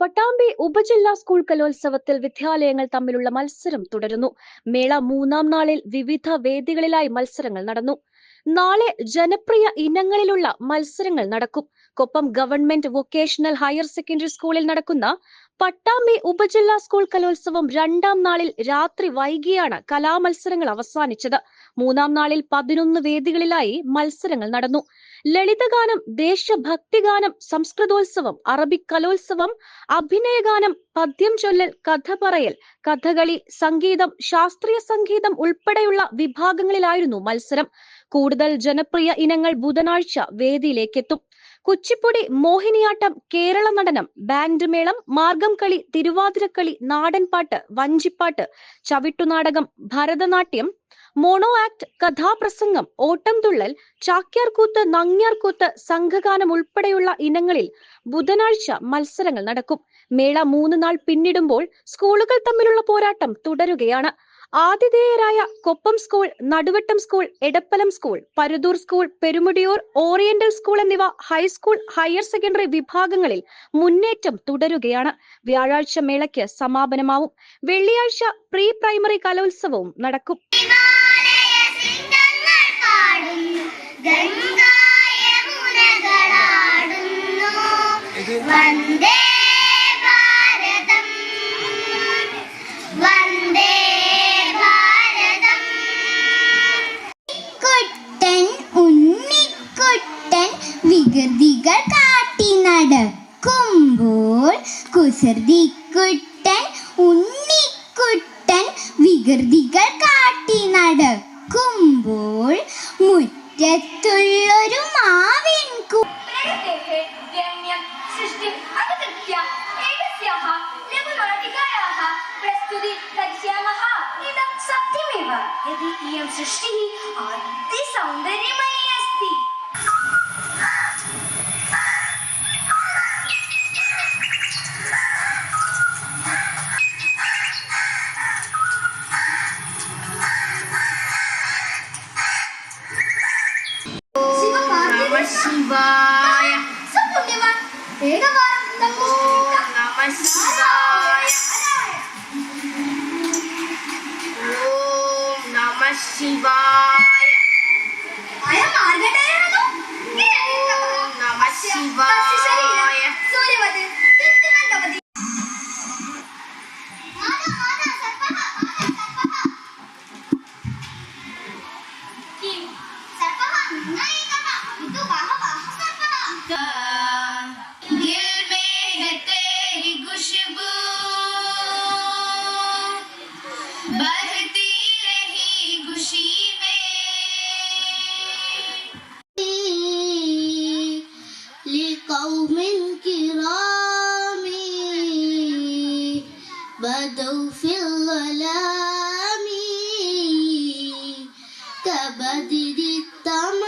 പട്ടാമ്പി ഉപജില്ലാ സ്കൂൾ കലോത്സവത്തിൽ വിദ്യാലയങ്ങൾ തമ്മിലുള്ള മത്സരം തുടരുന്നു. മേള മൂന്നാം നാളിൽ വിവിധ വേദികളിലായി മത്സരങ്ങൾ നടന്നു. നാളെ ജനപ്രിയ ഇനങ്ങളിലുള്ള മത്സരങ്ങൾ നടക്കും. Koppam government vocational higher secondary സ്കൂളിൽ നടക്കുന്ന പട്ടാമ്പി ഉപജില്ലാ സ്കൂൾ കലോത്സവം രണ്ടാം നാളിൽ രാത്രി വൈകിയാണ് കലാമത്സരങ്ങൾ അവസാനിച്ചത്. മൂന്നാം നാളിൽ പതിനൊന്ന് വേദികളിലായി മത്സരങ്ങൾ നടന്നു. ലളിതഗാനം ദേശഭക്തിഗാനം സംസ്കൃതോത്സവം അറബിക് കലോത്സവം അഭിനയഗാനം പദ്യം ചൊല്ലൽ കഥ പറയൽ കഥകളി സംഗീതം ശാസ്ത്രീയ സംഗീതം ഉൾപ്പെടെയുള്ള വിഭാഗങ്ങളിലായിരുന്നു മത്സരം. കൂടുതൽ ജനപ്രിയ ഇനങ്ങൾ ബുധനാഴ്ച വേദിയിലേക്കെത്തും. Kuchipudi Mohiniyattam Kerala Natanam band melam Margam Kali Thiruvathirakkali Nadanpattu Vanchippattu Chavittunatakam Bharatanatyam mono act Kathaprasangam Ottamthullal Chakyarkoothu Nangiarkoothu സംഘഗാനം ഉൾപ്പെടെയുള്ള ഇനങ്ങളിൽ ബുധനാഴ്ച മത്സരങ്ങൾ നടക്കും. മേള മൂന്ന് നാൾ പിന്നിടുമ്പോൾ സ്കൂളുകൾ തമ്മിലുള്ള പോരാട്ടം തുടരുകയാണ്. ആതിഥേയരായ Koppam school Naduvattom school Edappalam school Paruthur school Perumudiyoor oriental school എന്നിവ ഹൈസ്കൂൾ ഹയർ സെക്കൻഡറി വിഭാഗങ്ങളിൽ മുന്നേറ്റം തുടരുകയാണ്. വ്യാഴാഴ്ച മേളയ്ക്ക് സമാപനമാവും. വെള്ളിയാഴ്ച പ്രീ പ്രൈമറി കലോത്സവവും നടക്കും. വന്ദേ ഭാരതം. വന്ദേ ഭാരതം. കുട്ടൻ ഉണ്ണിക്കുട്ടൻ വികൃതികൾ കാട്ടി നടക്കുമ്പോൾ കുസൃതിക്കുട്ടൻ ഉണ്ണിക്കുട്ടൻ വികൃതികൾ കാട്ടി लघुलौकिकायाः प्रस्तुतिकरिष्यामः इदं सत्यमेव यदि इयं सृष्टिः अतिसौन्दर्यमयी अस्ति शिवाय सपुण्यवान् वेगवान् ശിവായ. ഓം നമ ശിവായ. لقوم كرام. بدوا في الظلام. كبدر التمام.